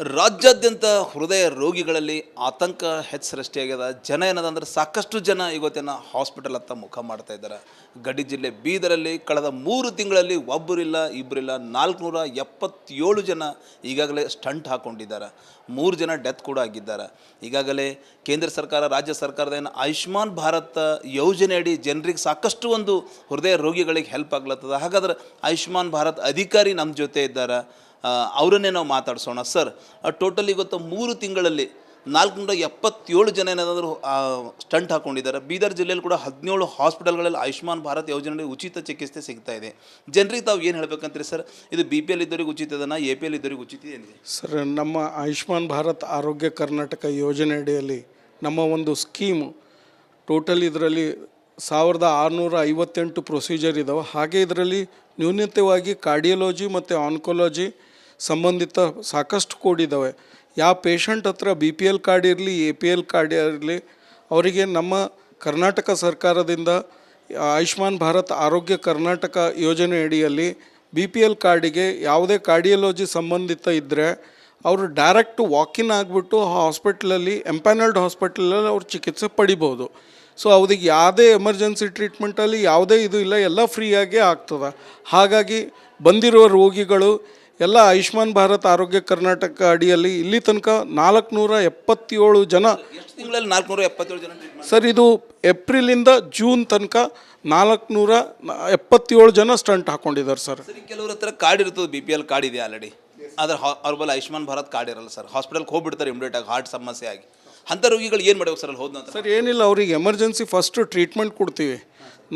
ರಾಜ್ಯಾದ್ಯಂತ ಹೃದಯ ರೋಗಿಗಳಲ್ಲಿ ಆತಂಕ ಹೆಚ್ಚು ಸೃಷ್ಟಿಯಾಗ್ಯದ ಜನ ಏನದಂದ್ರೆ ಸಾಕಷ್ಟು ಜನ ಇವತ್ತಿನ ಹಾಸ್ಪಿಟಲ್ ಹತ್ತ ಮುಖ ಮಾಡ್ತಾ ಇದ್ದಾರೆ. ಗಡಿ ಜಿಲ್ಲೆ ಬೀದರಲ್ಲಿ ಕಳೆದ ಮೂರು ತಿಂಗಳಲ್ಲಿ ಒಬ್ಬರಿಲ್ಲ ಇಬ್ಬರಿಲ್ಲ ನಾಲ್ಕುನೂರ ಎಪ್ಪತ್ತೇಳು ಜನ ಈಗಾಗಲೇ ಸ್ಟಂಟ್ ಹಾಕ್ಕೊಂಡಿದ್ದಾರೆ ಮೂರು ಜನ ಡೆತ್ ಕೂಡ ಆಗಿದ್ದಾರೆ. ಈಗಾಗಲೇ ಕೇಂದ್ರ ಸರ್ಕಾರ, ರಾಜ್ಯ ಸರ್ಕಾರದ ಏನು ಆಯುಷ್ಮಾನ್ ಭಾರತ್ ಯೋಜನೆಯಡಿ ಜನರಿಗೆ ಸಾಕಷ್ಟು ಒಂದು ಹೃದಯ ರೋಗಿಗಳಿಗೆ ಹೆಲ್ಪ್ ಆಗ್ಲತ್ತದ. ಹಾಗಾದ್ರೆ ಆಯುಷ್ಮಾನ್ ಭಾರತ್ ಅಧಿಕಾರಿ ನಮ್ಮ ಜೊತೆ ಇದ್ದಾರೆ. ಅವರನ್ನೇ ನಾವು ಮಾತಾಡಿಸೋಣ. ಸರ್ ಟೋಟಲಿ ಇವತ್ತು ಮೂರು ತಿಂಗಳಲ್ಲಿ ನಾಲ್ಕುನೂರ ಎಪ್ಪತ್ತೇಳು ಜನ ಏನಾದರೂ ಸ್ಟಂಟ್ ಹಾಕೊಂಡಿದ್ದಾರೆ. ಬೀದರ್ ಜಿಲ್ಲೆಯಲ್ಲಿ ಕೂಡ ಹದಿನೇಳು ಹಾಸ್ಪಿಟಲ್ಗಳಲ್ಲಿ ಆಯುಷ್ಮಾನ್ ಭಾರತ್ ಯೋಜನೆಯಲ್ಲಿ ಉಚಿತ ಚಿಕಿತ್ಸೆ ಸಿಗ್ತಾ ಇದೆ. ಜನರಿಗೆ ತಾವು ಏನು ಹೇಳಬೇಕಂತೀರಿ ಸರ್? ಇದು ಬಿ ಪಿ ಎಲ್ ಇದ್ದವರಿಗೆ ಉಚಿತ ಇದನ್ನು, ಎ ಪಿ ಎಲ್ ಇದ್ದವ್ರಿಗೆ ಉಚಿತ ಏನಿದೆ? ಸರ್, ನಮ್ಮ ಆಯುಷ್ಮಾನ್ ಭಾರತ್ ಆರೋಗ್ಯ ಕರ್ನಾಟಕ ಯೋಜನೆ ಅಡಿಯಲ್ಲಿ ನಮ್ಮ ಒಂದು ಸ್ಕೀಮು ಟೋಟಲ್ ಇದರಲ್ಲಿ ಸಾವಿರದ ಆರುನೂರ ಐವತ್ತೆಂಟು ಪ್ರೊಸೀಜರ್ ಇದಾವೆ. ಹಾಗೆ ಇದರಲ್ಲಿ ನ್ಯೂನತೆಯಾಗಿ ಕಾರ್ಡಿಯಾಲಜಿ ಮತ್ತು ಆನ್ಕೋಲಜಿ ಸಂಬಂಧಿತ ಸಾಕಷ್ಟು ಕೋಡ್ ಇದ್ದಾವೆ ಯಾವ ಪೇಷಂಟ್ ಹತ್ರ ಬಿ ಪಿ ಎಲ್ ಕಾರ್ಡ್ ಇರಲಿ ಎ ಪಿ ಎಲ್ ಕಾರ್ಡ್ ಇರಲಿ, ಅವರಿಗೆ ನಮ್ಮ ಕರ್ನಾಟಕ ಸರ್ಕಾರದಿಂದ ಆಯುಷ್ಮಾನ್ ಭಾರತ್ ಆರೋಗ್ಯ ಕರ್ನಾಟಕ ಯೋಜನೆ ಅಡಿಯಲ್ಲಿ ಬಿ ಪಿ ಎಲ್ ಕಾರ್ಡಿಗೆ ಯಾವುದೇ ಕಾರ್ಡಿಯಾಲಜಿ ಸಂಬಂಧಿತ ಇದ್ದರೆ ಅವರು ಡೈರೆಕ್ಟ್ ವಾಕಿನ್ ಆಗಿಬಿಟ್ಟು ಹಾಸ್ಪಿಟ್ಲಲ್ಲಿ ಎಂಪ್ಯಾನಲ್ಡ್ ಹಾಸ್ಪಿಟ್ಲಲ್ಲಿ ಅವ್ರು ಚಿಕಿತ್ಸೆ ಪಡಿಬೋದು. ಸೊ ಅವ್ರಿಗೆ ಯಾವುದೇ ಎಮರ್ಜೆನ್ಸಿ ಟ್ರೀಟ್ಮೆಂಟಲ್ಲಿ ಯಾವುದೇ ಇದು ಇಲ್ಲ, ಎಲ್ಲ ಫ್ರೀಯಾಗೇ ಆಗ್ತದೆ. ಹಾಗಾಗಿ ಬಂದಿರುವ ರೋಗಿಗಳು ಎಲ್ಲ ಆಯುಷ್ಮಾನ್ ಭಾರತ್ ಆರೋಗ್ಯ ಕರ್ನಾಟಕ ಅಡಿಯಲ್ಲಿ ಇಲ್ಲಿ ತನಕ ನಾಲ್ಕುನೂರ ಎಪ್ಪತ್ತೇಳು ಜನ ತಿಂಗಳಲ್ಲಿ ನಾಲ್ಕುನೂರ ಎಪ್ಪತ್ತೇಳು ಜನ ಸರ್ ಇದು ಏಪ್ರಿಲಿಂದ ಜೂನ್ ತನಕ ನಾಲ್ಕುನೂರ ಎಪ್ಪತ್ತೇಳು ಜನ ಸ್ಟಂಟ್ ಹಾಕೊಂಡಿದ್ದಾರೆ ಸರ್. ಕೆಲವ್ರ ಹತ್ರ ಕಾರ್ಡ್ ಇರ್ತದೆ ಬಿ ಪಿ ಎಲ್ ಕಾರ್ಡ್ ಇದೆ ಆಲ್ರೆಡಿ ಆದ್ರೆ ಅವ್ರ ಬಲ್ಲ ಆಯುಷ್ಮಾನ್ ಭಾರತ್ ಕಾರ್ಡ್ ಇರಲ್ಲ ಸರ್. ಹಾಸ್ಪಿಟಲ್ಗೆ ಹೋಗ್ಬಿಡ್ತಾರೆ ಇಮಿಡಿಯೇಟ್ ಆಗಿ ಹಾರ್ಟ್ ಸಮಸ್ಯೆ ಆಗಿ. ಅಂಥ ರೋಗಿಗಳು ಏನು ಮಾಡ್ಬೇಕು ಸರ್ ಅಲ್ಲಿ ಹೋದ್ನಂತ ನಂತರ? ಸರ್ ಏನಿಲ್ಲ ಅವ್ರಿಗೆ ಎಮರ್ಜೆನ್ಸಿ ಫಸ್ಟ್ ಟ್ರೀಟ್ಮೆಂಟ್ ಕೊಡ್ತೀವಿ.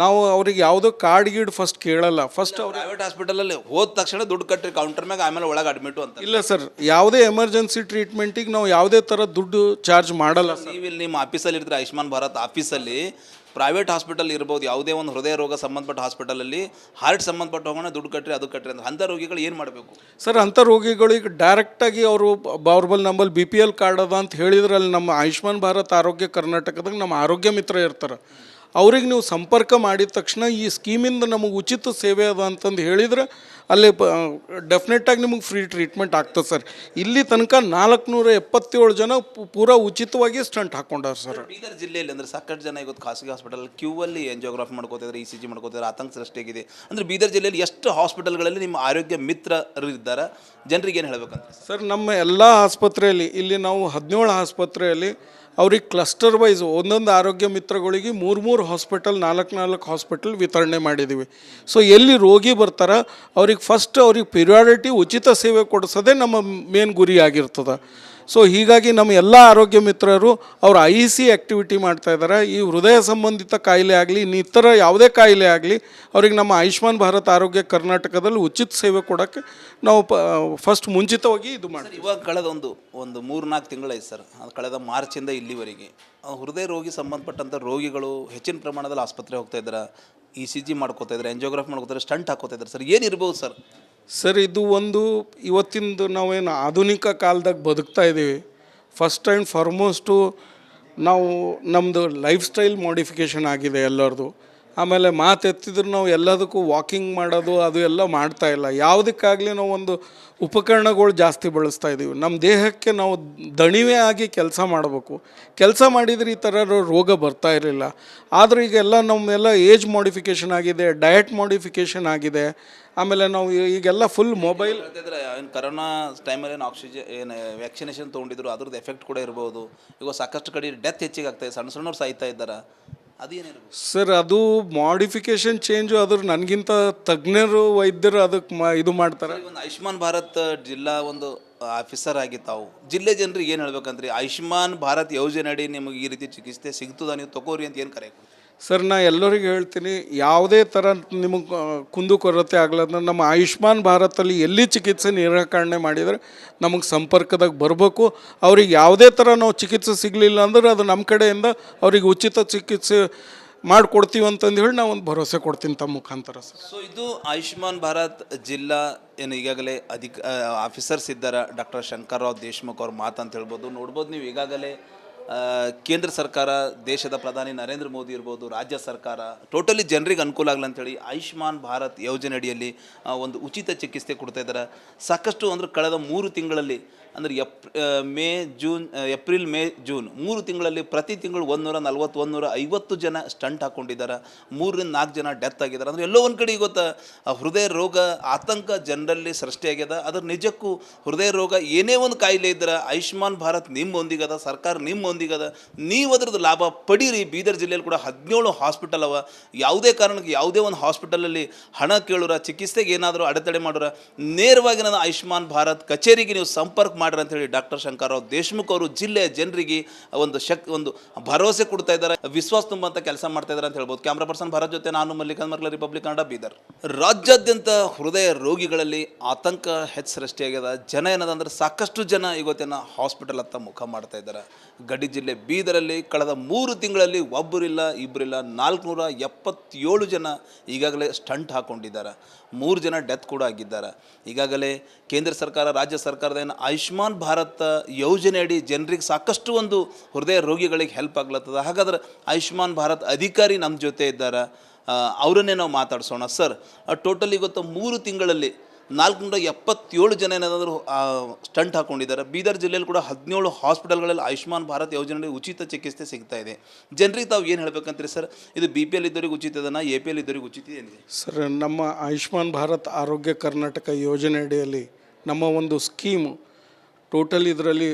ನಾವು ಅವ್ರಿಗೆ ಯಾವುದೋ ಕಾರ್ಡ್ ಗೀಡ್ ಫಸ್ಟ್ ಕೇಳಲ್ಲ. ಫಸ್ಟ್ ಅವ್ರು ಪ್ರೈವೇಟ್ ಹಾಸ್ಪಿಟಲಲ್ಲಿ ಹೋದ ತಕ್ಷಣ ದುಡ್ಡು ಕಟ್ಟಿ ಕೌಂಟರ್ ಮ್ಯಾಗ ಆಮೇಲೆ ಒಳಗೆ ಅಡ್ಮಿಟು ಅಂತ. ಇಲ್ಲ ಸರ್ ಯಾವುದೇ ಎಮರ್ಜೆನ್ಸಿ ಟ್ರೀಟ್ಮೆಂಟಿಗೆ ನಾವು ಯಾವುದೇ ಥರ ದುಡ್ಡು ಚಾರ್ಜ್ ಮಾಡಲ್ಲ ಸರ್ ನೀವು ಇಲ್ಲಿ ನಿಮ್ಮ ಆಫೀಸಲ್ಲಿ ಇರ್ತೀರ ಆಯುಷ್ಮಾನ್ ಭಾರತ್ ಆಫೀಸಲ್ಲಿ ಪ್ರೈವೇಟ್ ಹಾಸ್ಪಿಟಲ್ ಇರ್ಬೋದು, ಯಾವುದೇ ಒಂದು ಹೃದಯ ರೋಗ ಸಂಬಂಧಪಟ್ಟ ಹಾಸ್ಪಿಟಲಲ್ಲಿ ಹಾರ್ಟ್ ಸಂಬಂಧಪಟ್ಟ ಹೋಗೋಣ ದುಡ್ಡು ಕಟ್ಟ್ರಿ ಅದು ಕಟ್ಟ್ರಿ ಅಂದ್ರೆ ಅಂಥ ರೋಗಿಗಳು ಏನು ಮಾಡಬೇಕು? ಸರ್, ಅಂಥ ರೋಗಿಗಳಿಗೆ ಡೈರೆಕ್ಟಾಗಿ ಅವರು ಅವ್ರ ನಂಬಲ್ಲಿ ಬಿ ಪಿ ಎಲ್ ಕಾರ್ಡ್ ಅದ ಅಂತ ಹೇಳಿದ್ರಲ್ಲಿ ನಮ್ಮ ಆಯುಷ್ಮಾನ್ ಭಾರತ್ ಆರೋಗ್ಯ ಕರ್ನಾಟಕದಾಗ ನಮ್ಮ ಆರೋಗ್ಯ ಮಿತ್ರ ಇರ್ತಾರೆ. ಅವ್ರಿಗೆ ನೀವು ಸಂಪರ್ಕ ಮಾಡಿದ ತಕ್ಷಣ ಈ ಸ್ಕೀಮಿಂದ ನಮಗೆ ಉಚಿತ ಸೇವೆ ಅದ ಅಂತಂದು ಹೇಳಿದ್ರೆ ಅಲ್ಲಿ ಡೆಫಿನೆಟಾಗಿ ನಿಮಗೆ ಫ್ರೀ ಟ್ರೀಟ್ಮೆಂಟ್ ಆಗ್ತದೆ ಸರ್. ಇಲ್ಲಿ ತನಕ ನಾಲ್ಕುನೂರ ಎಪ್ಪತ್ತೇಳು ಜನ ಪು- ಪೂರಾ ಉಚಿತವಾಗಿ ಸ್ಟಂಟ್ ಹಾಕೊಂಡವ್ರು ಸರ್. ಬೀದರ್ ಜಿಲ್ಲೆಯಲ್ಲಿ ಅಂದ್ರೆ ಸಾಕಷ್ಟು ಜನ ಇವತ್ತು ಖಾಸಗಿ ಹಾಸ್ಪಿಟಲ್ ಕ್ಯೂ ಅಲ್ಲಿ ಎಂಜಿಯೋಗ್ರಾಫಿ ಮಾಡ್ಕೋತಿದ್ದಾರೆ ಇ ಸಿ ಜಿ ಮಾಡ್ಕೋತಿದ್ದಾರೆ ಆತಂಕ ಸೃಷ್ಟಿಯಾಗಿದೆ. ಅಂದ್ರೆ ಬೀದರ್ ಜಿಲ್ಲೆಯಲ್ಲಿ ಎಷ್ಟು ಹಾಸ್ಪಿಟಲ್ಗಳಲ್ಲಿ ನಿಮ್ಮ ಆರೋಗ್ಯ ಮಿತ್ರರು ಇದ್ದಾರೆ ಜನರಿಗೆ ಏನು ಹೇಳಬೇಕಂತ ಸರ್ ನಮ್ಮ ಎಲ್ಲ ಆಸ್ಪತ್ರೆಯಲ್ಲಿ ಇಲ್ಲಿ ನಾವು ಹದಿನೇಳು ಆಸ್ಪತ್ರೆಯಲ್ಲಿ ಅವ್ರಿಗೆ ಕ್ಲಸ್ಟರ್ ವೈಸ್ ಒಂದೊಂದು ಆರೋಗ್ಯ ಮಿತ್ರಗಳಿಗೆ ಮೂರು ಮೂರು ಹಾಸ್ಪಿಟಲ್ ನಾಲ್ಕು ನಾಲ್ಕು ಹಾಸ್ಪಿಟಲ್ ವಿತರಣೆ ಮಾಡಿದ್ದೀವಿ ಸೊ ಎಲ್ಲಿ ರೋಗಿ ಬರ್ತಾರ ಅವ್ರಿಗೆ ಫಸ್ಟ್ ಅವ್ರಿಗೆ ಪಿರಿಯಾರಿಟಿ ಉಚಿತ ಸೇವೆ ಕೊಡಿಸೋದೇ ನಮ್ಮ ಮೇನ್ ಗುರಿ ಆಗಿರ್ತದೆ. ಸೊ ಹೀಗಾಗಿ ನಮ್ಮ ಎಲ್ಲ ಆರೋಗ್ಯ ಮಿತ್ರರು ಅವರು ಐ ಸಿ ಆ್ಯಕ್ಟಿವಿಟಿ ಮಾಡ್ತಾಯಿದ್ದಾರೆ ಈ ಹೃದಯ ಸಂಬಂಧಿತ ಕಾಯಿಲೆ ಆಗಲಿ ಇನ್ನಿತರ ಯಾವುದೇ ಕಾಯಿಲೆ ಆಗಲಿ ಅವ್ರಿಗೆ ನಮ್ಮ ಆಯುಷ್ಮಾನ್ ಭಾರತ್ ಆರೋಗ್ಯ ಕರ್ನಾಟಕದಲ್ಲಿ ಉಚಿತ ಸೇವೆ ಕೊಡೋಕ್ಕೆ ನಾವು ಪ ಫಸ್ಟ್ ಮುಂಚಿತವಾಗಿ ಇದು ಮಾಡಿ ಇವಾಗ ಕಳೆದ ಒಂದು ಒಂದು ಮೂರು ನಾಲ್ಕು ತಿಂಗಳಾಯ್ತು ಸರ್. ಅದು ಕಳೆದ ಮಾರ್ಚಿಂದ ಇಲ್ಲಿವರೆಗೆ. ಹೃದಯ ರೋಗಿ ಸಂಬಂಧಪಟ್ಟಂಥ ರೋಗಿಗಳು ಹೆಚ್ಚಿನ ಪ್ರಮಾಣದಲ್ಲಿ ಆಸ್ಪತ್ರೆ ಹೋಗ್ತಾ ಇದ್ದಾರೆ? ಇ ಸಿ ಜಿ ಮಾಡ್ಕೋತಾ ಇದ್ದಾರೆ ಎಂಜಿಯೋಗ್ರಾಫಿ ಮಾಡ್ಕೋತಾರೆ ಸ್ಟಂಟ್ ಹಾಕೋತಾ ಇದ್ದಾರೆ. ಸರ್ ಏನಿರ್ಬೋದು ಸರ್? ಸರ್, ಇದು ಒಂದು ಇವತ್ತಿಂದು ನಾವೇನು ಆಧುನಿಕ ಕಾಲದಾಗ ಬದುಕ್ತಾ ಇದ್ದೀವಿ. ಫಸ್ಟ್ ಆ್ಯಂಡ್ ಫಾರ್ಮೋಸ್ಟು ನಾವು ನಮ್ಮದು ಲೈಫ್ ಸ್ಟೈಲ್ ಮಾಡಿಫಿಕೇಷನ್ ಆಗಿದೆ ಎಲ್ಲರದು. ಆಮೇಲೆ ಮಾತೆತ್ತಿದ್ರು ನಾವು ಎಲ್ಲದಕ್ಕೂ ವಾಕಿಂಗ್ ಮಾಡೋದು, ಅದು ಎಲ್ಲ ಮಾಡ್ತಾ ಇಲ್ಲ. ಯಾವುದಕ್ಕಾಗಲಿ ನಾವು ಒಂದು ಉಪಕರಣಗಳು ಜಾಸ್ತಿ ಬಳಸ್ತಾ ಇದ್ದೀವಿ ನಮ್ಮ ದೇಹಕ್ಕೆ ನಾವು ದಣಿವೆ ಆಗಿ ಕೆಲಸ ಮಾಡಬೇಕು. ಕೆಲಸ ಮಾಡಿದರೆ ಈ ಥರ ರೋಗ ಬರ್ತಾ ಇರಲಿಲ್ಲ. ಆದರೆ ಈಗೆಲ್ಲ ನಮ್ಮೆಲ್ಲ ಏಜ್ ಮಾಡಿಫಿಕೇಷನ್ ಆಗಿದೆ ಡಯಟ್ ಮಾಡಿಫಿಕೇಷನ್ ಆಗಿದೆ. ಆಮೇಲೆ ನಾವು ಈಗೆಲ್ಲ ಫುಲ್ ಮೊಬೈಲ್ ಏನು ಕರೋನಾ ಟೈಮಲ್ಲಿ ಏನು ಆಕ್ಸಿಜನ್ ಏನು ವ್ಯಾಕ್ಸಿನೇಷನ್ ತೊಗೊಂಡಿದ್ರು, ಅದ್ರದ್ದು ಎಫೆಕ್ಟ್ ಕೂಡ ಇರ್ಬೋದು. ಈಗ ಸಾಕಷ್ಟು ಕಡೆ ಡೆತ್ ಹೆಚ್ಚಿಗೆ ಆಗ್ತಾಯಿದೆ ಸಣ್ಣ ಸಣ್ಣವ್ರು ಸಾಯ್ತಾ ಇದ್ದಾರೆ? ಅದೇನಿರ್ಬೋದು? ಸರ್ ಅದು ಮಾಡಿಫಿಕೇಶನ್ ಚೇಂಜು ಅದ್ರ ನನಗಿಂತ ತಜ್ಞರು ವೈದ್ಯರು ಅದಕ್ಕೆ ಮಾ ಇದು ಮಾಡ್ತಾರೆ. ಒಂದು ಆಯುಷ್ಮಾನ್ ಭಾರತ್ ಜಿಲ್ಲಾ ಒಂದು ಆಫೀಸರ್ ಆಗಿ ತಾವು ಜಿಲ್ಲೆ ಜನರಿಗೆ ಏನು ಹೇಳ್ಬೇಕಂದ್ರೆ ಆಯುಷ್ಮಾನ್ ಭಾರತ್ ಯೋಜನೆ ಅಡಿ ನಿಮಗೆ ಈ ರೀತಿ ಚಿಕಿತ್ಸೆ ಸಿಗ್ತದ ನೀವು ತಗೋರಿ ಅಂತ ಏನು ಕರೆ ಕೊಡ್ತೀರಿ? ಸರ್, ನಾ ಎಲ್ಲರಿಗೂ ಹೇಳ್ತೀನಿ, ಯಾವುದೇ ಥರ ನಿಮಗೆ ಕುಂದು ಕೊರತೆ ಆಗ್ಲದ ನಮ್ಮ ಆಯುಷ್ಮಾನ್ ಭಾರತಲ್ಲಿ ಎಲ್ಲಿ ಚಿಕಿತ್ಸೆ ನಿರಾಕರಣೆ ಮಾಡಿದರೆ ನಮಗೆ ಸಂಪರ್ಕದಾಗ ಬರಬೇಕು. ಅವ್ರಿಗೆ ಯಾವುದೇ ಥರ ನಾವು ಚಿಕಿತ್ಸೆ ಸಿಗಲಿಲ್ಲ ಅಂದ್ರೆ ಅದು ನಮ್ಮ ಕಡೆಯಿಂದ ಅವ್ರಿಗೆ ಉಚಿತ ಚಿಕಿತ್ಸೆ ಮಾಡಿಕೊಡ್ತೀವಿ ಅಂತಂದು ಹೇಳಿ ನಾವು ಒಂದು ಭರವಸೆ ಕೊಡ್ತೀನಿ ತಮ್ಮ ಮುಖಾಂತರ ಸರ್. ಸೊ ಇದು ಆಯುಷ್ಮಾನ್ ಭಾರತ್ ಜಿಲ್ಲಾ ಏನು ಈಗಾಗಲೇ ಅಧಿಕ ಆಫೀಸರ್ಸ್ ಇದ್ದಾರೆ ಡಾಕ್ಟರ್ ಶಂಕರ್ ರಾವ್ ದೇಶ್ಮುಖ್ ಅವ್ರ ಮಾತಂತ ಹೇಳ್ಬೋದು. ನೋಡ್ಬೋದು ನೀವು ಈಗಾಗಲೇ ಕೇಂದ್ರ ಸರ್ಕಾರ, ದೇಶದ ಪ್ರಧಾನಿ ನರೇಂದ್ರ ಮೋದಿ ಇರ್ಬೋದು, ರಾಜ್ಯ ಸರ್ಕಾರ ಟೋಟಲಿ ಜನರಿಗೆ ಅನುಕೂಲ ಆಗಲಿ ಅಂತೇಳಿ ಆಯುಷ್ಮಾನ್ ಭಾರತ್ ಯೋಜನೆ ಅಡಿಯಲ್ಲಿ ಒಂದು ಉಚಿತ ಚಿಕಿತ್ಸೆ ಕೊಡ್ತಾ ಇದ್ದಾರೆ. ಸಾಕಷ್ಟು ಅಂದ್ರೆ ಕಳೆದ ಮೂರು ತಿಂಗಳಲ್ಲಿ ಅಂದರೆ ಎಪ್ May, June April, May, June. ಮೂರು ತಿಂಗಳಲ್ಲಿ ಪ್ರತಿ ತಿಂಗಳು ಒಂದೂರ ನಲ್ವತ್ತು ಒಂದೂರ ಐವತ್ತು ಜನ ಸ್ಟಂಟ್ ಹಾಕ್ಕೊಂಡಿದ್ದಾರೆ ಮೂರರಿಂದ ನಾಲ್ಕು ಜನ ಡೆತ್ ಆಗಿದ್ದಾರೆ. ಅಂದರೆ ಎಲ್ಲೋ ಒಂದು ಕಡೆ ಗೊತ್ತಾ, ಆ ಹೃದಯ ರೋಗ ಆತಂಕ ಜನರಲ್ಲಿ ಸೃಷ್ಟಿಯಾಗ್ಯದ ಅದ್ರ ನಿಜಕ್ಕೂ ಹೃದಯ ರೋಗ ಏನೇ ಒಂದು ಕಾಯಿಲೆ ಇದ್ದರೆ ಆಯುಷ್ಮಾನ್ ಭಾರತ್ ನಿಮ್ಮೊಂದಿಗದ ಸರ್ಕಾರ ನಿಮ್ಮೊಂದಿಗದ ನೀವು ಅದ್ರದ್ದು ಲಾಭ ಪಡೀರಿ. ಬೀದರ್ ಜಿಲ್ಲೆಯಲ್ಲಿ ಕೂಡ ಹದಿನೇಳು ಹಾಸ್ಪಿಟಲ್ ಅವ. ಯಾವುದೇ ಕಾರಣಕ್ಕೆ ಯಾವುದೇ ಒಂದು ಹಾಸ್ಪಿಟಲಲ್ಲಿ ಹಣ ಕೇಳೋರ, ಚಿಕಿತ್ಸೆಗೆ ಏನಾದರೂ ಅಡೆತಡೆ ಮಾಡೋರ, ನೇರವಾಗಿ ನನ್ನ ಆಯುಷ್ಮಾನ್ ಭಾರತ್ ಕಚೇರಿಗೆ ನೀವು ಸಂಪರ್ಕ ಮಾಡ್ರಿ ಅಂತ ಹೇಳಿ ಡಾಕ್ಟರ್ ಶಂಕರ್ರಾವ್ ದೇಶ್ಮುಖ್ ಅವರು ಜಿಲ್ಲೆಯ ಜನರಿಗೆ ಒಂದು ಶಕ್, ಒಂದು ಭರವಸೆ ಕೊಡ್ತಾ ಇದ್ದಾರೆ. ವಿಶ್ವಾಸ ತುಂಬುವಂಥ ಕೆಲಸ ಮಾಡ್ತಾ ಇದ್ದಾರೆ ಅಂತ ಹೇಳ್ಬೋದು. ಕ್ಯಾಮ್ರಾ ಪರ್ಸನ್ ಭಾರತ್ ಜೊತೆ ನಾನು ಮಲ್ಲಿಕಾನ್ ಮರ್ಲ ರಿಪಬ್ಲಿಕ್ ಕನ್ನಡ ಬೀದರ್. ರಾಜ್ಯಾದ್ಯಂತ ಹೃದಯ ರೋಗಿಗಳಲ್ಲಿ ಆತಂಕ ಹೆಚ್ಚು ಸೃಷ್ಟಿಯಾಗ್ಯದ ಜನ ಏನದಂದ್ರೆ ಸಾಕಷ್ಟು ಜನ ಇವತ್ತಿನ ಹಾಸ್ಪಿಟಲ್ ಹತ್ತ ಮುಖ ಮಾಡ್ತಾ ಇದ್ದಾರೆ. ಗಡಿ ಜಿಲ್ಲೆ ಬೀದರಲ್ಲಿ ಕಳೆದ ಮೂರು ತಿಂಗಳಲ್ಲಿ ಒಬ್ಬರಿಲ್ಲ ಇಬ್ಬರಿಲ್ಲ ನಾಲ್ಕುನೂರ ಎಪ್ಪತ್ತೇಳು ಜನ ಈಗಾಗಲೇ ಸ್ಟಂಟ್ ಹಾಕೊಂಡಿದ್ದಾರೆ. ಮೂರು ಜನ ಡೆತ್ ಕೂಡ ಆಗಿದ್ದಾರೆ. ಈಗಾಗಲೇ ಕೇಂದ್ರ ಸರ್ಕಾರ, ರಾಜ್ಯ ಸರ್ಕಾರದ ಏನು ಆಯುಷ್ಮಾನ್ ಭಾರತ್ ಯೋಜನೆಯಡಿ ಜನರಿಗೆ ಸಾಕಷ್ಟು ಒಂದು ಹೃದಯ ರೋಗಿಗಳಿಗೆ ಹೆಲ್ಪ್ ಆಗ್ಲತ್ತದ. ಹಾಗಾದ್ರೆ ಆಯುಷ್ಮಾನ್ ಭಾರತ್ ಅಧಿಕಾರಿ ನಮ್ಮ ಜೊತೆ ಇದ್ದಾರೆ. ಅವರನ್ನೇ ನಾವು ಮಾತಾಡ್ಸೋಣ. ಸರ್ ಟೋಟಲಿ ಗೊತ್ತ ಮೂರು ತಿಂಗಳಲ್ಲಿ ನಾಲ್ಕುನೂರ ಎಪ್ಪತ್ತೇಳು ಜನ ಏನಾದರೂ ಸ್ಟಂಟ್ ಹಾಕೊಂಡಿದ್ದಾರೆ. ಬೀದರ್ ಜಿಲ್ಲೆಯಲ್ಲಿ ಕೂಡ ಹದಿನೇಳು ಹಾಸ್ಪಿಟಲ್ಗಳಲ್ಲಿ ಆಯುಷ್ಮಾನ್ ಭಾರತ್ ಯೋಜನೆಯಲ್ಲಿ ಉಚಿತ ಚಿಕಿತ್ಸೆ ಸಿಗ್ತಾ ಇದೆ. ಜನರಿಗೆ ತಾವು ಏನು ಹೇಳಬೇಕಂತೀರಿ ಸರ್? ಇದು ಬಿ ಪಿ ಎಲ್ ಇದ್ದವ್ರಿಗೆ ಉಚಿತ ಇದನ್ನು ಎ ಪಿ ಎಲ್ ಇದ್ದವ್ರಿಗೆ ಉಚಿತ ಏನಿದೆ? ಸರ್, ನಮ್ಮ ಆಯುಷ್ಮಾನ್ ಭಾರತ್ ಆರೋಗ್ಯ ಕರ್ನಾಟಕ ಯೋಜನೆ ಅಡಿಯಲ್ಲಿ ನಮ್ಮ ಒಂದು ಸ್ಕೀಮು ಟೋಟಲ್ ಇದರಲ್ಲಿ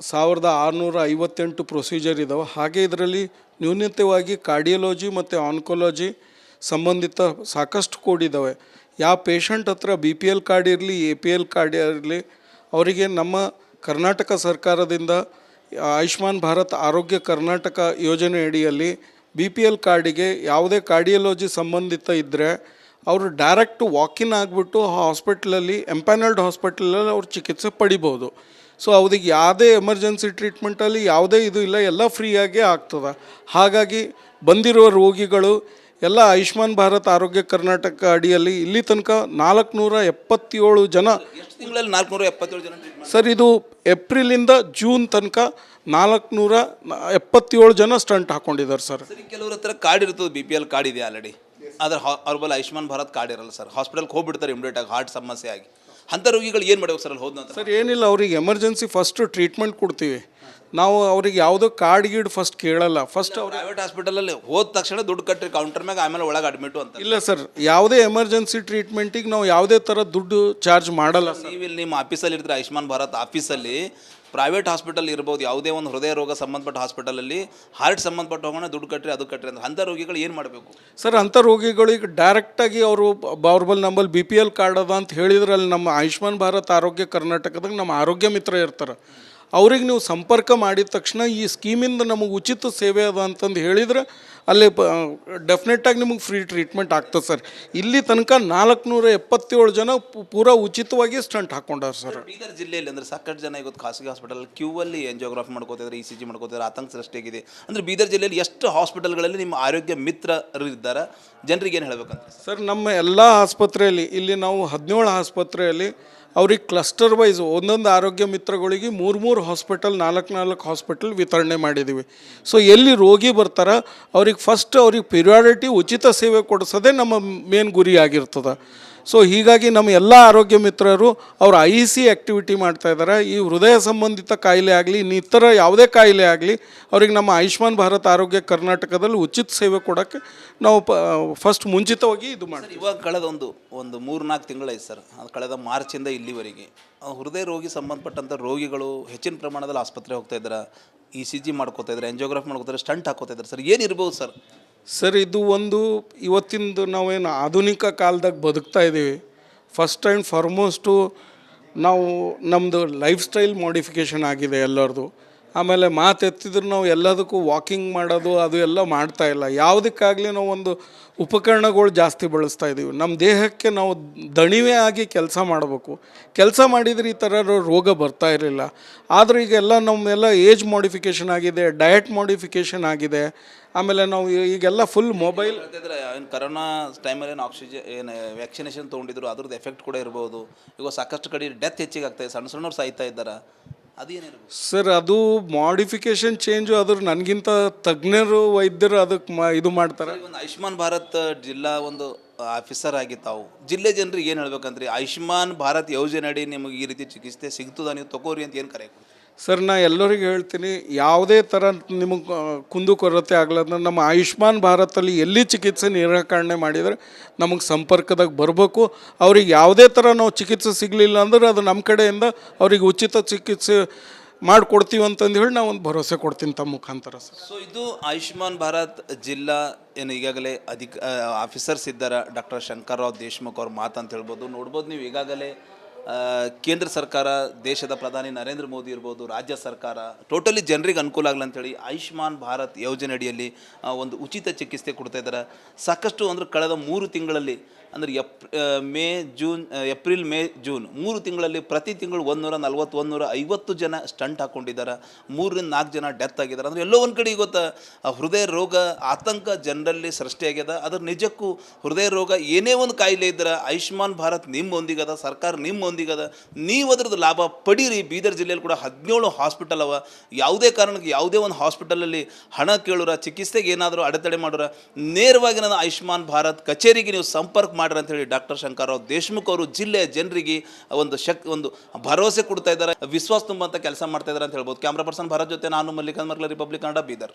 ಸಾವಿರದ ಆರುನೂರ ಐವತ್ತೆಂಟು ಪ್ರೊಸೀಜರ್ ಇದ್ದಾವೆ ಹಾಗೆ ಇದರಲ್ಲಿ ನ್ಯೂನತೆವಾಗಿ ಕಾರ್ಡಿಯಾಲಜಿ ಮತ್ತು ಆನ್ಕೊಲಜಿ ಸಂಬಂಧಿತ ಸಾಕಷ್ಟು ಕೋಡ್ ಇದ್ದಾವೆ ಯಾವ ಪೇಷಂಟ್ ಹತ್ರ ಬಿ ಪಿ ಎಲ್ ಕಾರ್ಡ್ ಇರಲಿ, ಎ ಪಿ ಎಲ್ ಕಾರ್ಡ್ ಇರಲಿ, ಅವರಿಗೆ ನಮ್ಮ ಕರ್ನಾಟಕ ಸರ್ಕಾರದಿಂದ ಆಯುಷ್ಮಾನ್ ಭಾರತ್ ಆರೋಗ್ಯ ಕರ್ನಾಟಕ ಯೋಜನೆ ಅಡಿಯಲ್ಲಿ ಬಿ ಪಿ ಎಲ್ ಕಾರ್ಡಿಗೆ ಯಾವುದೇ ಕಾರ್ಡಿಯಾಲಜಿ ಸಂಬಂಧಿತ ಇದ್ದರೆ ಅವರು ಡೈರೆಕ್ಟ್ ವಾಕಿನ್ ಆಗಿಬಿಟ್ಟು ಹಾಸ್ಪಿಟ್ಲಲ್ಲಿ ಎಂಪ್ಯಾನಲ್ಡ್ ಹಾಸ್ಪಿಟ್ಲಲ್ಲಿ ಅವ್ರು ಚಿಕಿತ್ಸೆ ಪಡಿಬೋದು. ಸೊ ಅವ್ರಿಗೆ ಯಾವುದೇ ಎಮರ್ಜೆನ್ಸಿ ಟ್ರೀಟ್ಮೆಂಟಲ್ಲಿ ಯಾವುದೇ ಇದು ಇಲ್ಲ ಎಲ್ಲ ಫ್ರೀಯಾಗೇ ಆಗ್ತದೆ. ಹಾಗಾಗಿ ಬಂದಿರುವ ರೋಗಿಗಳು ಎಲ್ಲ ಆಯುಷ್ಮಾನ್ ಭಾರತ್ ಆರೋಗ್ಯ ಕರ್ನಾಟಕ ಅಡಿಯಲ್ಲಿ ಇಲ್ಲಿ ತನಕ ನಾಲ್ಕುನೂರ ಎಪ್ಪತ್ತೇಳು ಜನ ತಿಂಗಳಲ್ಲಿ ನಾಲ್ಕುನೂರ ಎಪ್ಪತ್ತೇಳು ಜನ ಸರ್ ಇದು ಏಪ್ರಿಲಿಂದ ಜೂನ್ ತನಕ ನಾಲ್ಕುನೂರ ಎಪ್ಪತ್ತೇಳು ಜನ ಸ್ಟಂಟ್ ಹಾಕ್ಕೊಂಡಿದ್ದಾರೆ ಸರ್. ಸರಿ ಕೆಲವ್ರ ಹತ್ರ ಕಾರ್ಡ್ ಇರ್ತದೆ ಬಿ ಪಿ ಎಲ್ ಕಾರ್ಡ್ ಇದೆ ಆಲ್ರೆಡಿ ಆದ್ರೆ ಅವ್ರ ಬಲ್ಲ ಆಯುಷ್ಮಾನ್ ಭಾರತ್ ಕಾರ್ಡ್ ಇರಲ್ಲ ಸರ್ ಹಾಸ್ಪಿಟಲ್ಗೆ ಹೋಗ್ಬಿಡ್ತಾರೆ ಇಮಿಡಿಯೇಟ್ ಆಗಿ ಹಾರ್ಟ್ ಸಮಸ್ಯೆ ಆಗಿ. ಅಂಥ ರೋಗಿಗಳು ಏನು ಮಾಡ್ಬೇಕು ಸರ್ ಅಲ್ಲಿ ಹೋದ ನಂತರ? ಸರ್ ಏನಿಲ್ಲ ಅವ್ರಿಗೆ ಎಮರ್ಜೆನ್ಸಿ ಫಸ್ಟ್ ಟ್ರೀಟ್ಮೆಂಟ್ ಕೊಡ್ತೀವಿ. ನಾವು ಅವ್ರಿಗೆ ಯಾವುದೋ ಕಾರ್ಡ್ ಗೀಡ್ ಫಸ್ಟ್ ಕೇಳಲ್ಲ. ಫಸ್ಟ್ ಅವ್ರು ಪ್ರೈವೇಟ್ ಹಾಸ್ಪಿಟಲಲ್ಲಿ ಹೋದ ತಕ್ಷಣ ದುಡ್ಡು ಕಟ್ಟಿ ಕೌಂಟರ್ ಮ್ಯಾಗ ಆಮೇಲೆ ಒಳಗೆ ಅಡ್ಮಿಟು ಅಂತ. ಇಲ್ಲ ಸರ್ ಯಾವುದೇ ಎಮರ್ಜೆನ್ಸಿ ಟ್ರೀಟ್ಮೆಂಟಿಗೆ ನಾವು ಯಾವುದೇ ಥರ ದುಡ್ಡು ಚಾರ್ಜ್ ಮಾಡಲ್ಲ ಸರ್ ನೀವು ಇಲ್ಲಿ ನಿಮ್ಮ ಆಫೀಸಲ್ಲಿ ಇರ್ತೀರ ಆಯುಷ್ಮಾನ್ ಭಾರತ್ ಆಫೀಸಲ್ಲಿ ಪ್ರೈವೇಟ್ ಹಾಸ್ಪಿಟಲ್ ಇರ್ಬೋದು, ಯಾವುದೇ ಒಂದು ಹೃದಯ ರೋಗ ಸಂಬಂಧಪಟ್ಟ ಹಾಸ್ಪಿಟಲಲ್ಲಿ ಹಾರ್ಟ್ ಸಂಬಂಧಪಟ್ಟ ಹೋಗೋಣ ದುಡ್ಡು ಕಟ್ಟ್ರಿ ಅದು ಕಟ್ಟ್ರಿ ಅಂತ ಅಂಥ ರೋಗಿಗಳು ಏನು ಮಾಡಬೇಕು? ಸರ್, ಅಂಥ ರೋಗಿಗಳಿಗೆ ಡೈರೆಕ್ಟಾಗಿ ಅವರು ಅವ್ರ number B P L card ಅದ ಅಂತ ಹೇಳಿದ್ರಲ್ಲಿ ನಮ್ಮ ಆಯುಷ್ಮಾನ್ ಭಾರತ್ ಆರೋಗ್ಯ ಕರ್ನಾಟಕದಾಗ ನಮ್ಮ ಆರೋಗ್ಯ ಮಿತ್ರ ಇರ್ತಾರೆ. ಅವ್ರಿಗೆ ನೀವು ಸಂಪರ್ಕ ಮಾಡಿದ ತಕ್ಷಣ ಈ ಸ್ಕೀಮಿಂದ ನಮಗೆ ಉಚಿತ ಸೇವೆ ಅದ ಅಂತಂದು ಹೇಳಿದ್ರೆ ಅಲ್ಲಿ ಡೆಫಿನೆಟಾಗಿ ನಿಮಗೆ ಫ್ರೀ ಟ್ರೀಟ್ಮೆಂಟ್ ಆಗ್ತದೆ ಸರ್. ಇಲ್ಲಿ ತನಕ ನಾಲ್ಕುನೂರ ಎಪ್ಪತ್ತೇಳು ಜನ ಪು- ಪೂರಾ ಉಚಿತವಾಗಿ ಸ್ಟಂಟ್ ಹಾಕೊಂಡವ್ರು ಸರ್. ಬೀದರ್ ಜಿಲ್ಲೆಯಲ್ಲಿ ಅಂದ್ರೆ ಸಾಕಷ್ಟು ಜನ ಇವತ್ತು ಖಾಸಗಿ ಹಾಸ್ಪಿಟಲ್ ಕ್ಯೂ ಅಲ್ಲಿ ಎಂಜಿಯೋಗ್ರಾಫಿ ಮಾಡ್ಕೋತಿದ್ದಾರೆ ಇ ಸಿ ಜಿ ಮಾಡ್ಕೋತಿದ್ದಾರೆ ಆತಂಕ ಸೃಷ್ಟಿಯಾಗಿದೆ. ಅಂದ್ರೆ ಬೀದರ್ ಜಿಲ್ಲೆಯಲ್ಲಿ ಎಷ್ಟು ಹಾಸ್ಪಿಟಲ್ಗಳಲ್ಲಿ ನಿಮ್ಮ ಆರೋಗ್ಯ ಮಿತ್ರರು ಇದ್ದಾರೆ ಜನರಿಗೆ ಏನು ಹೇಳಬೇಕಂತ ಸರ್ ನಮ್ಮ ಎಲ್ಲ ಆಸ್ಪತ್ರೆಯಲ್ಲಿ ಇಲ್ಲಿ ನಾವು ಹದಿನೇಳು ಆಸ್ಪತ್ರೆಯಲ್ಲಿ ಅವ್ರಿಗೆ ಕ್ಲಸ್ಟರ್ ವೈಸ್ ಒಂದೊಂದು ಆರೋಗ್ಯ ಮಿತ್ರಗಳಿಗೆ ಮೂರು ಮೂರು ಹಾಸ್ಪಿಟಲ್ ನಾಲ್ಕು ನಾಲ್ಕು ಹಾಸ್ಪಿಟಲ್ ವಿತರಣೆ ಮಾಡಿದ್ದೀವಿ ಸೊ ಎಲ್ಲಿ ರೋಗಿ ಬರ್ತಾರ ಅವ್ರಿಗೆ ಫಸ್ಟ್ ಅವ್ರಿಗೆ ಪಿರಿಯಾರಿಟಿ ಉಚಿತ ಸೇವೆ ಕೊಡಿಸೋದೇ ನಮ್ಮ ಮೇನ್ ಗುರಿ ಆಗಿರ್ತದೆ. ಸೊ ಹೀಗಾಗಿ ನಮ್ಮ ಎಲ್ಲ ಆರೋಗ್ಯ ಮಿತ್ರರು ಅವರು ಐ ಸಿ ಆ್ಯಕ್ಟಿವಿಟಿ ಮಾಡ್ತಾಯಿದ್ದಾರೆ ಈ ಹೃದಯ ಸಂಬಂಧಿತ ಕಾಯಿಲೆ ಆಗಲಿ ಇನ್ನಿತರ ಯಾವುದೇ ಕಾಯಿಲೆ ಆಗಲಿ ಅವ್ರಿಗೆ ನಮ್ಮ ಆಯುಷ್ಮಾನ್ ಭಾರತ್ ಆರೋಗ್ಯ ಕರ್ನಾಟಕದಲ್ಲಿ ಉಚಿತ ಸೇವೆ ಕೊಡೋಕ್ಕೆ ನಾವು ಪ ಫಸ್ಟ್ ಮುಂಚಿತವಾಗಿ ಇದು ಮಾಡಿ ಇವಾಗ ಕಳೆದ ಒಂದು ಒಂದು ಮೂರು ನಾಲ್ಕು ತಿಂಗಳಾಯ್ತು ಸರ್. ಅದು ಕಳೆದ ಮಾರ್ಚಿಂದ ಇಲ್ಲಿವರೆಗೆ. ಹೃದಯ ರೋಗಿ ಸಂಬಂಧಪಟ್ಟಂಥ ರೋಗಿಗಳು ಹೆಚ್ಚಿನ ಪ್ರಮಾಣದಲ್ಲಿ ಆಸ್ಪತ್ರೆ ಹೋಗ್ತಾ ಇದ್ದಾರೆ? ಇ ಸಿ ಜಿ ಮಾಡ್ಕೋತಾ ಇದ್ದಾರೆ ಎಂಜಿಯೋಗ್ರಾಫಿ ಮಾಡ್ಕೋತಾರೆ ಸ್ಟಂಟ್ ಹಾಕೋತಾ ಇದ್ದಾರೆ. ಸರ್ ಏನಿರ್ಬೋದು ಸರ್? ಸರ್, ಇದು ಒಂದು ಇವತ್ತಿಂದು ನಾವೇನು ಆಧುನಿಕ ಕಾಲದಾಗ ಬದುಕ್ತಾ ಇದ್ದೀವಿ. ಫಸ್ಟ್ ಆ್ಯಂಡ್ ಫಾರ್ಮೋಸ್ಟು ನಾವು ನಮ್ಮದು ಲೈಫ್ ಸ್ಟೈಲ್ ಮಾಡಿಫಿಕೇಷನ್ ಆಗಿದೆ ಎಲ್ಲರದು. ಆಮೇಲೆ ಮಾತೆತ್ತಿದ್ರು ನಾವು ಎಲ್ಲದಕ್ಕೂ ವಾಕಿಂಗ್ ಮಾಡೋದು, ಅದು ಎಲ್ಲ ಮಾಡ್ತಾ ಇಲ್ಲ. ಯಾವುದಕ್ಕಾಗಲಿ ನಾವು ಒಂದು ಉಪಕರಣಗಳು ಜಾಸ್ತಿ ಬಳಸ್ತಾ ಇದ್ದೀವಿ ನಮ್ಮ ದೇಹಕ್ಕೆ ನಾವು ದಣಿವೆ ಆಗಿ ಕೆಲಸ ಮಾಡಬೇಕು. ಕೆಲಸ ಮಾಡಿದರೆ ಈ ಥರ ರೋಗ ಬರ್ತಾ ಇರಲಿಲ್ಲ. ಆದರೆ ಈಗೆಲ್ಲ ನಮ್ಮೆಲ್ಲ ಏಜ್ ಮಾಡಿಫಿಕೇಷನ್ ಆಗಿದೆ ಡಯಟ್ ಮಾಡಿಫಿಕೇಷನ್ ಆಗಿದೆ. ಆಮೇಲೆ ನಾವು ಈಗೆಲ್ಲ ಫುಲ್ ಮೊಬೈಲ್ ಏನು ಕರೋನಾ ಟೈಮಲ್ಲಿ ಏನು ಆಕ್ಸಿಜನ್ ಏನು ವ್ಯಾಕ್ಸಿನೇಷನ್ ತೊಗೊಂಡಿದ್ರು, ಅದ್ರದ್ದು ಎಫೆಕ್ಟ್ ಕೂಡ ಇರ್ಬೋದು. ಈಗ ಸಾಕಷ್ಟು ಕಡೆ ಡೆತ್ ಹೆಚ್ಚಿಗೆ ಆಗ್ತಾಯಿದೆ ಸಣ್ಣ ಸಣ್ಣವ್ರು ಸಾಯ್ತಾ ಇದ್ದಾರೆ? ಅದೇನಿರ್ಬೋದು? ಸರ್ ಅದು ಮಾಡಿಫಿಕೇಶನ್ ಚೇಂಜು ಅದ್ರ ನನಗಿಂತ ತಜ್ಞರು ವೈದ್ಯರು ಅದಕ್ಕೆ ಮಾ ಇದು ಮಾಡ್ತಾರೆ. ಒಂದು ಆಯುಷ್ಮಾನ್ ಭಾರತ್ ಜಿಲ್ಲಾ ಒಂದು ಆಫೀಸರ್ ಆಗಿ ತಾವು ಜಿಲ್ಲೆ ಜನರಿಗೆ ಏನು ಹೇಳ್ಬೇಕಂದ್ರೆ ಆಯುಷ್ಮಾನ್ ಭಾರತ್ ಯೋಜನೆ ಅಡಿ ನಿಮಗೆ ಈ ರೀತಿ ಚಿಕಿತ್ಸೆ ಸಿಗ್ತದ ನೀವು ತಗೋರಿ ಅಂತ ಏನು ಕರೆ ಕೊಡ್ತೀರಿ? ಸರ್, ನಾ ಎಲ್ಲರಿಗೂ ಹೇಳ್ತೀನಿ, ಯಾವುದೇ ಥರ ನಿಮಗೆ ಕುಂದು ಕೊರತೆ ಆಗ್ಲಂದ್ರೆ ನಮ್ಮ ಆಯುಷ್ಮಾನ್ ಭಾರತಲ್ಲಿ ಎಲ್ಲಿ ಚಿಕಿತ್ಸೆ ನಿರಾಕರಣೆ ಮಾಡಿದರೆ ನಮಗೆ ಸಂಪರ್ಕದಾಗ ಬರಬೇಕು. ಅವ್ರಿಗೆ ಯಾವುದೇ ಥರ ನಾವು ಚಿಕಿತ್ಸೆ ಸಿಗಲಿಲ್ಲ ಅಂದ್ರೆ ಅದು ನಮ್ಮ ಕಡೆಯಿಂದ ಅವ್ರಿಗೆ ಉಚಿತ ಚಿಕಿತ್ಸೆ ಮಾಡಿಕೊಡ್ತೀವಿ ಅಂತಂದು ಹೇಳಿ ನಾವು ಒಂದು ಭರವಸೆ ಕೊಡ್ತೀನಿ ತಮ್ಮ ಮುಖಾಂತರ ಸರ್. ಸೊ ಇದು ಆಯುಷ್ಮಾನ್ ಭಾರತ್ ಜಿಲ್ಲಾ ಏನು ಈಗಾಗಲೇ ಅಧಿಕ ಆಫೀಸರ್ಸ್ ಇದ್ದಾರೆ ಡಾಕ್ಟರ್ ಶಂಕರ್ ರಾವ್ ದೇಶ್ಮುಖ್ ಅವ್ರ ಮಾತಂತ ಹೇಳ್ಬೋದು. ನೋಡ್ಬೋದು ನೀವು ಈಗಾಗಲೇ ಕೇಂದ್ರ ಸರ್ಕಾರ, ದೇಶದ ಪ್ರಧಾನಿ ನರೇಂದ್ರ ಮೋದಿ ಇರ್ಬೋದು, ರಾಜ್ಯ ಸರ್ಕಾರ ಟೋಟಲಿ ಜನರಿಗೆ ಅನುಕೂಲ ಆಗಲಿ ಅಂತೇಳಿ ಆಯುಷ್ಮಾನ್ ಭಾರತ್ ಯೋಜನೆ ಅಡಿಯಲ್ಲಿ ಒಂದು ಉಚಿತ ಚಿಕಿತ್ಸೆ ಕೊಡ್ತಾ ಇದ್ದಾರೆ. ಸಾಕಷ್ಟು ಅಂದ್ರೆ ಕಳೆದ ಮೂರು ತಿಂಗಳಲ್ಲಿ ಅಂದರೆ ಎಪ್ May, June April, May, June. ಮೂರು ತಿಂಗಳಲ್ಲಿ ಪ್ರತಿ ತಿಂಗಳು ಒಂದೂರ ನಲ್ವತ್ತು ಒಂದೂರ ಐವತ್ತು ಜನ ಸ್ಟಂಟ್ ಹಾಕ್ಕೊಂಡಿದ್ದಾರೆ ಮೂರರಿಂದ ನಾಲ್ಕು ಜನ ಡೆತ್ ಆಗಿದ್ದಾರೆ. ಅಂದರೆ ಎಲ್ಲೋ ಒಂದು ಕಡೆ ಗೊತ್ತಾ, ಆ ಹೃದಯ ರೋಗ ಆತಂಕ ಜನರಲ್ಲಿ ಸೃಷ್ಟಿಯಾಗ್ಯದ ಅದ್ರ ನಿಜಕ್ಕೂ ಹೃದಯ ರೋಗ ಏನೇ ಒಂದು ಕಾಯಿಲೆ ಇದ್ದರೆ ಆಯುಷ್ಮಾನ್ ಭಾರತ್ ನಿಮ್ಮೊಂದಿಗದ ಸರ್ಕಾರ ನಿಮ್ಮೊಂದಿಗದ ನೀವು ಅದ್ರದ್ದು ಲಾಭ ಪಡೀರಿ. ಬೀದರ್ ಜಿಲ್ಲೆಯಲ್ಲಿ ಕೂಡ ಹದಿನೇಳು ಹಾಸ್ಪಿಟಲ್ ಅವ. ಯಾವುದೇ ಕಾರಣಕ್ಕೆ ಯಾವುದೇ ಒಂದು ಹಾಸ್ಪಿಟಲಲ್ಲಿ ಹಣ ಕೇಳೋರ, ಚಿಕಿತ್ಸೆಗೆ ಏನಾದರೂ ಅಡೆತಡೆ ಮಾಡೋರ, ನೇರವಾಗಿ ನನ್ನ ಆಯುಷ್ಮಾನ್ ಭಾರತ್ ಕಚೇರಿಗೆ ನೀವು ಸಂಪರ್ಕ ಮಾಡ್ರಿ ಅಂತ ಹೇಳಿ ಡಾಕ್ಟರ್ ಶಂಕರ್ರಾವ್ ದೇಶ್ಮುಖ್ ಅವರು ಜಿಲ್ಲೆಯ ಜನರಿಗೆ ಒಂದು ಶಕ್, ಒಂದು ಭರವಸೆ ಕೊಡ್ತಾ ಇದ್ದಾರೆ. ವಿಶ್ವಾಸ ತುಂಬಂತ ಕೆಲಸ ಮಾಡ್ತಾ ಇದ್ದಾರೆ ಅಂತ ಹೇಳ್ಬೋದು. ಕ್ಯಾಮ್ರಾ ಪರ್ಸನ್ ಭಾರತ್ ಜೊತೆ ನಾನು ಮಲ್ಲಿಕಾರ್ಜುನ ಮರ್ಲ ರಿಪಬ್ಲಿಕ್ ಕನ್ನಡ ಬೀದರ್.